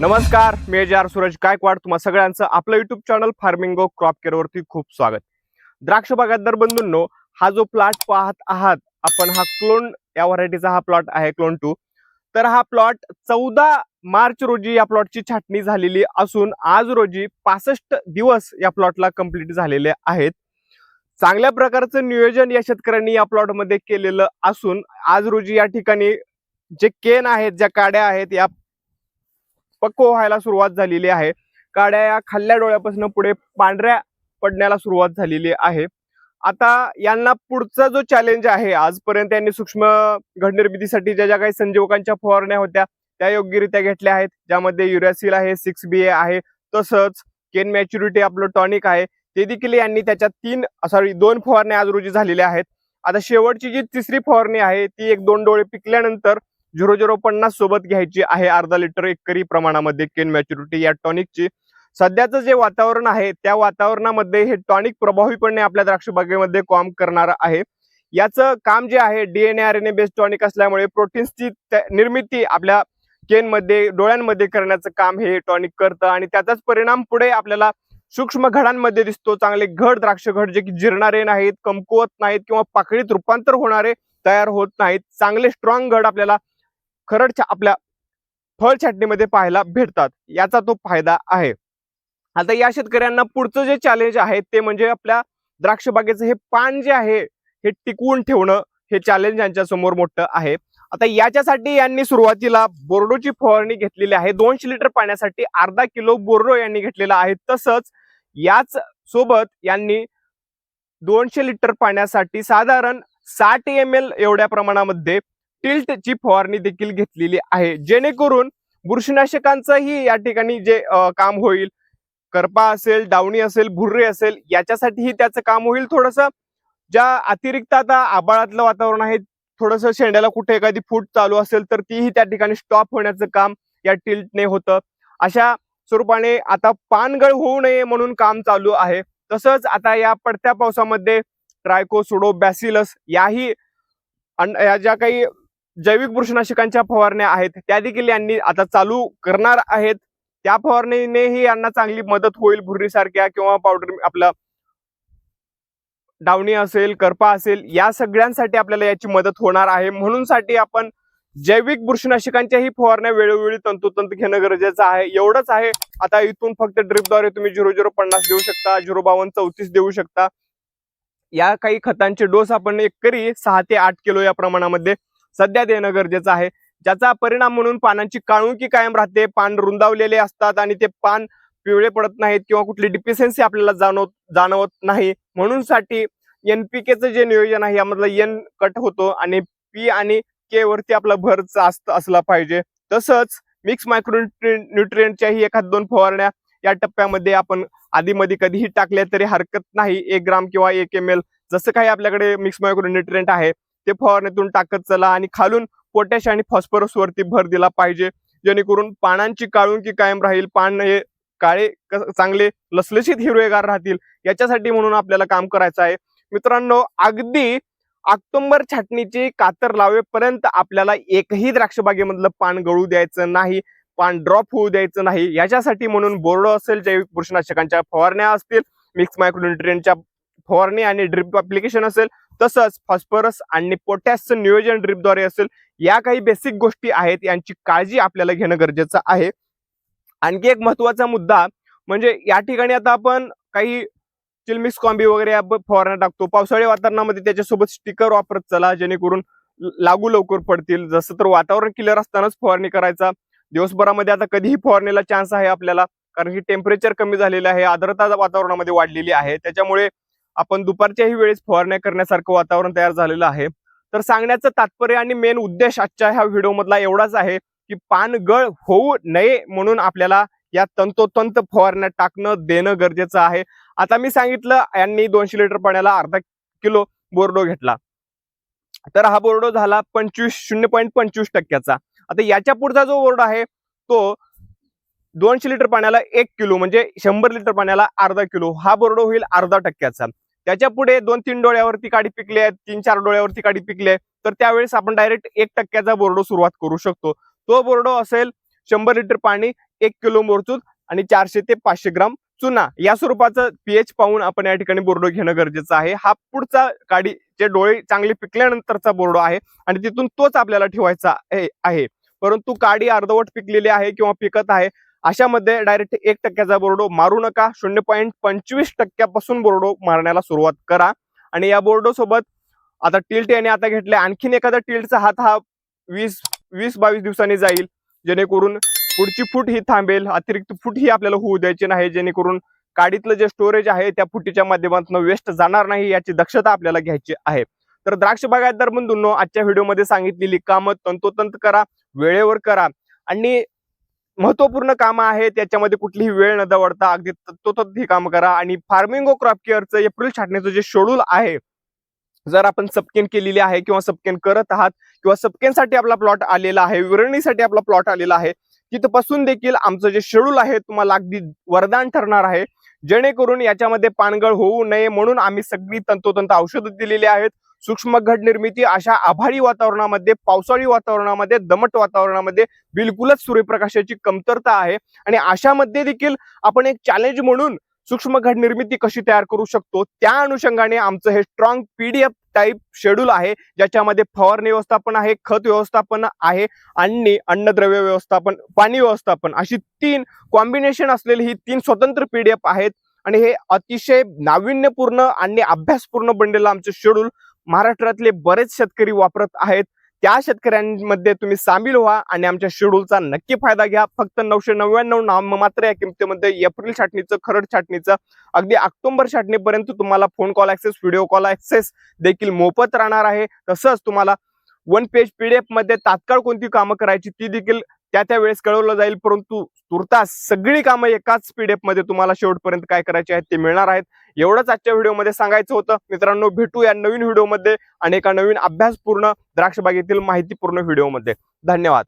नमस्कार मी जार सूरज गायकवाड. तुम्हा सगळ्यांचं आपलं YouTube channel Farmingo crop care वरती खूप स्वागत. द्राक्ष बागायतदार बंधूंनो हा जो प्लॉट पाहत आहात आपण हा क्लोन या व्हरायटीचा हा प्लॉट आहे क्लोन टू तर हा प्लॉट चौदा मार्च रोजी या प्लॉटची छाटणी झालेली असून आज रोजी पासष्ट दिवस या प्लॉटला कंप्लीट झालेले आहेत. चांगल्या प्रकारचं नियोजन या शेतकऱ्यांनी या प्लॉटमध्ये केलेलं असून आज रोजी या ठिकाणी जे केन आहेत ज्या काड्या आहेत या पक्व व्हायला सुरुवात झालेली आहे. काड्या या खाल्ल्या डोळ्यापासून पुढे पांढऱ्या पडण्याला सुरुवात झालेली आहे. आता यांना पुढचा जो चॅलेंज आहे आजपर्यंत यांनी सूक्ष्म घडनिर्मितीसाठी ज्या ज्या काही संजीवकांच्या फवारण्या होत्या त्या योग्यरित्या घेतल्या आहेत. ज्यामध्ये युरॅसिल आहे सिक्स बी ए आहे तसंच केन मॅच्युरिटी आपलं टॉनिक आहे. ते देखील यांनी त्याच्या तीन सॉरी दोन फवारण्या आज रोजी झालेल्या आहेत. आता शेवटची जी तिसरी फवारणी आहे ती एक दोन डोळे पिकल्यानंतर झिरो झिरो पन्नास सोबत घ्यायची आहे अर्धा लिटर एकरी प्रमाणामध्ये केन मॅच्युरिटी या टॉनिकची. सध्याचं जे वातावरण आहे त्या वातावरणामध्ये हे टॉनिक प्रभावीपणे आपल्या द्राक्ष बागेमध्ये काम करणार आहे. याचं काम जे आहे DNA R N A based tonic असल्यामुळे प्रोटीन्सची निर्मिती आपल्या केनमध्ये डोळ्यांमध्ये करण्याचं काम हे टॉनिक करतं आणि त्याचाच परिणाम पुढे आपल्याला सूक्ष्म घडांमध्ये दिसतो. चांगले घड द्राक्ष घड जे की जिरणारे नाहीत कमकुवत नाहीत किंवा पाकळीत रूपांतर होणारे तयार होत नाहीत. चांगले स्ट्रॉंग घड आपल्याला खरड छा- आपल्या फळ छाटणीमध्ये पाहायला भेटतात. याचा तो फायदा आहे. आता या शेतकऱ्यांना पुढचं जे चॅलेंज आहे ते म्हणजे आपल्या द्राक्ष बागेचं हे पान जे आहे हे टिकवून ठेवणं हे चॅलेंज यांच्या समोर मोठं आहे. आता याच्यासाठी यांनी सुरुवातीला बोर्डोची फवारणी घेतलेली आहे. दोनशे लिटर पाण्यासाठी अर्धा किलो बोर्डो यांनी घेतलेला आहे. तसंच याच सोबत यांनी दोनशे लिटर पाण्यासाठी साधारण साठ एम एल एवढ्या प्रमाणामध्ये टिल्टची फवारणी देखील घेतलेली आहे. जेणेकरून बुरशीनाशकांचंही या ठिकाणी जे काम होईल करपा असेल डावणी असेल भुर्रे असेल याच्यासाठीही त्याचं काम होईल. थोडंसं ज्या अतिरिक्त आता आबाळातलं वातावरण आहे थोडंसं शेंड्याला कुठे एखादी फूट चालू असेल तर तीही त्या ठिकाणी स्टॉप होण्याचं काम या टिल्टने होतं. अशा स्वरूपाने आता पानगळ होऊ नये म्हणून काम चालू आहे. तसंच आता या पडत्या पावसामध्ये ट्रायको सुडो बॅसिलस याही अन- या ज्या काही जैविक बुरशीनाशकांच्या फवारण्या आहेत. त्या देखील यांनी आता चालू करणार आहेत. त्या फवारणीनेही यांना चांगली मदत होईल भुर्रीसारख्या किंवा पावडर आपलं डावणी असेल करपा असेल या सगळ्यांसाठी आपल्याला याची मदत होणार आहे. म्हणून साठी आपण जैविक बुरशीनाशकांच्याही फवारण्या वेळोवेळी तंतोतंत घेणं गरजेचं आहे. एवढंच आहे. आता इथून फक्त ड्रिपद्वारे तुम्ही झिरो झिरो पन्नास देऊ शकता झिरो बावन्न चौतीस देऊ शकता. या काही खतांचे डोस आपण एकरी सहा ते आठ किलो या प्रमाणामध्ये सध्या देणं गरजेचं आहे. ज्याचा परिणाम म्हणून पानांची काळुंकी कायम राहते. पान रुंदावलेले असतात आणि ते पान पिवळे पडत नाहीत किंवा कुठली डिफिशियन्सी आपल्याला जाणवत जाणवत नाही. म्हणून साठी एनपीकेचं जे नियोजन आहे यामधलं एन कट होतो आणि पी आणि के वरती आपला भर जास्त असला पाहिजे. तसंच मिक्स मायक्रो न्यूट्रिएंटच्याही एखाद दोन फवारण्या या टप्प्यामध्ये आपण आधीमध्ये कधीही टाकल्या तरी हरकत नाही. एक ग्राम किंवा एक एम एल जसं काही आपल्याकडे मिक्स मायक्रो न्यूट्रिएंट आहे ते फवारणीतून टाकत चला आणि खालून पोटॅश आणि फॉस्फरस वरती भर दिला पाहिजे. जेणेकरून पानांची काळुंकी कायम राहील पान हे काळे चांगले लसलशीत हिरवेगार राहतील. याच्यासाठी म्हणून आपल्याला काम करायचं आहे. मित्रांनो अगदी ऑक्टोंबर छाटणीची कातर लावेपर्यंत आपल्याला एकही द्राक्षबागेमधलं पान गळू द्यायचं नाही पान ड्रॉप होऊ द्यायचं नाही. याच्यासाठी म्हणून बोर्डो असेल जैविक बुरशीनाशकांच्या फवारण्या असतील मिक्स मायक्रोन्युट्रियनच्या फवारणी आणि ड्रिप अप्लिकेशन असेल तसंच फॉस्फरस आणि पोटॅशचं नियोजन ड्रिपद्वारे असेल या काही बेसिक गोष्टी आहेत यांची काळजी आपल्याला घेणं गरजेचं आहे. आणखी एक महत्त्वाचा मुद्दा म्हणजे या ठिकाणी आता आपण काही चिलमिक्स कॉम्बी वगैरे आपण फवारण्या टाकतो. पावसाळी वातावरणामध्ये त्याच्यासोबत स्टिकर वापरत चला जेणेकरून लागू लवकर पडतील. जसं तर वातावरण क्लिअर असतानाच फवारणी करायचा. दिवसभरामध्ये आता कधीही फवारणीला चान्स आहे आपल्याला कारण की टेम्परेचर कमी झालेलं आहे आर्द्रता वातावरणामध्ये वाढलेली आहे. त्याच्यामुळे आपण दुपारच्याही वेळेस फवारण्या करण्यासारखं वातावरण तयार झालेलं आहे. तर सांगण्याचं तात्पर्य आणि मेन उद्देश आजच्या ह्या व्हिडिओ मधला एवढाच आहे की पानगळ होऊ नये म्हणून आपल्याला या तंतोतंत फवारण्या टाकणं देणं गरजेचं आहे. आता मी सांगितलं यांनी दोनशे लिटर पाण्याला अर्धा किलो बोर्डो घेतला. तर हा बोर्डो झाला पंचवीस शून्य पॉईंट पंचवीस टक्क्याचा. आता याच्या पुढचा जो बोर्ड आहे तो दोनशे लिटर पाण्याला एक किलो म्हणजे शंभर लिटर पाण्याला अर्धा किलो हा बोर्डो होईल अर्धा टक्क्याचा. त्याच्या पुढे दोन तीन डोळ्यावरती काडी पिकले आहेत तीन चार डोळ्यावरती काडी पिकले आहे, तर त्यावेळेस आपण डायरेक्ट एक टक्क्याचा बोर्डो सुरुवात करू शकतो. तो बोर्डो असेल शंभर लिटर पाणी एक किलो मोरचूत आणि चारशे ते पाचशे ग्राम चुना. या स्वरूपाचं पीएच पाहून आपण या ठिकाणी बोर्डो घेणं गरजेचं आहे. हा पुढचा काडीचे डोळे चांगले पिकल्यानंतरचा बोर्डो आहे आणि तिथून तोच आपल्याला ठेवायचा आहे. परंतु काडी अर्धवट पिकलेली आहे किंवा पिकत आहे अशामध्ये डायरेक्ट एक टक्क्याचा बोर्डो मारू नका. शून्य पॉईंट पंचवीस टक्क्यापासून बोर्डो मारण्याला सुरुवात करा. आणि या बोर्डो सोबत आता टिल्ट याने आता घेतले आणखीन एखादा टिल्टचा हात हा वीस वीस बावीस दिवसांनी जाईल. जेणेकरून पुढची फूट ही थांबेल. अतिरिक्त फूट ही आपल्याला होऊ द्यायची नाही. जेणेकरून काडीतलं जे स्टोरेज आहे त्या फुटीच्या माध्यमातून वेस्ट जाणार नाही याची दक्षता आपल्याला घ्यायची आहे. तर द्राक्ष बागायतदार बंधूंनो आजच्या व्हिडिओमध्ये सांगितलेली कामं तंतोतंत करा वेळेवर करा. आणि महत्त्वपूर्ण कामं आहेत त्याच्यामध्ये कुठलीही वेळ न दवडता अगदी तो ही काम करा. आणि फार्मिंग क्रॉप केअरचं एप्रिल छाटण्याचं जे शेड्यूल आहे जर आपण सबकेन केलेली आहे किंवा सबकेन करत आहात किंवा सबकेनसाठी आपला प्लॉट आलेला आहे विरणीसाठी आपला प्लॉट आलेला आहे तिथपासून देखील आमचं जे शेड्यूल आहे तुम्हाला अगदी वरदान ठरणार आहे. जेणेकरून याच्यामध्ये पानगळ होऊ नये म्हणून आम्ही सगळी तंतोतंत औषधं दिलेली आहेत. सूक्ष्म घड निर्मिती अशा आभाळी वातावरणामध्ये पावसाळी वातावरणामध्ये दमट वातावरणामध्ये बिलकुलच सूर्यप्रकाशाची कमतरता आहे. आणि अशामध्ये देखील आपण एक चॅलेंज म्हणून सूक्ष्म घड निर्मिती कशी तयार करू शकतो त्या अनुषंगाने आमचं हे स्ट्रॉंग पीडीएफ टाईप शेड्यूल आहे ज्याच्यामध्ये फवारणी व्यवस्थापन आहे खत व्यवस्थापन आहे आणि अन्नद्रव्य व्यवस्थापन पाणी व्यवस्थापन अशी तीन कॉम्बिनेशन असलेली ही तीन स्वतंत्र पीडीएफ आहेत. आणि हे अतिशय नाविन्यपूर्ण आणि अभ्यासपूर्ण बनलेलं आमचं शेड्यूल महाराष्ट्रातले बरेच शेतकरी वापरत आहेत. त्या शेतकऱ्यांमध्ये तुम्ही सामील व्हा आणि आमच्या शेड्यूलचा नक्की फायदा घ्या. फक्त नऊशे नव्याण्णव नाम मात्र या किमतीमध्ये एप्रिल छाटणीचं खरड छाटणीचं अगदी ऑक्टोबर छाटणीपर्यंत तुम्हाला phone call access video call access देखील मोफत राहणार आहे. तसंच तुम्हाला वन पेज पीडीएफमध्ये तात्काळ कोणती कामं करायची ती देखील त्या त्या वेळेस कळवलं जाईल परंतु तुर्तास सगळी कामं एकाच पीडीएफमध्ये तुम्हाला शेवटपर्यंत काय करायचे आहेत ते मिळणार आहेत. एवढंच आजच्या व्हिडिओमध्ये सांगायचं होतं. मित्रांनो भेटू या नवीन व्हिडिओमध्ये आणि एका नवीन अभ्यासपूर्ण द्राक्षबागेतील माहितीपूर्ण व्हिडिओमध्ये. धन्यवाद.